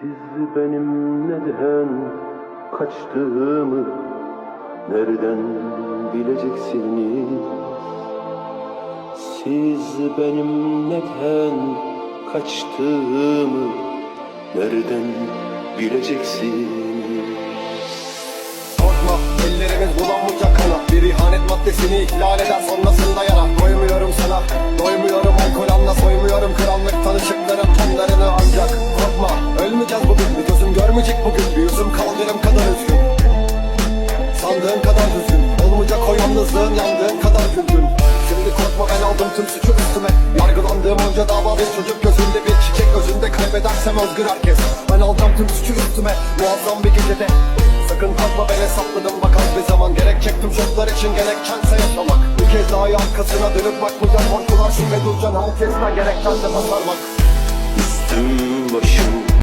Siz benim neden kaçtığımı nereden bileceksiniz? Siz benim neden kaçtığımı nereden bileceksiniz? Korkma ellerimiz bulanmayacak kana Bir ihanet maddesini ihlal eder sonrasında görmeyecek bugün Bir yüzüm kaldırım kadar üzgün. Sandığın kadar düzgün Olmayacak o yalnızlığın yandığın kadar üzgün. Şimdi korkma ben aldım tüm suçu üstüme. Yargılandığım onca dava bir çocuk gözünde bir çiçek. Özünde kaybedersem özgür herkes. Ben alacağım tüm suçu üstüme. Muazzam bir gecede. Sakın korkma ben hesapladım. Bak az bir zaman Gerek çektim. Çocuklar için gerekçense yaşamak. Bir kez daha arkasına dönüp bakmayacağım Korkular şüphe duracaksın herkesten gerekçense tasarmak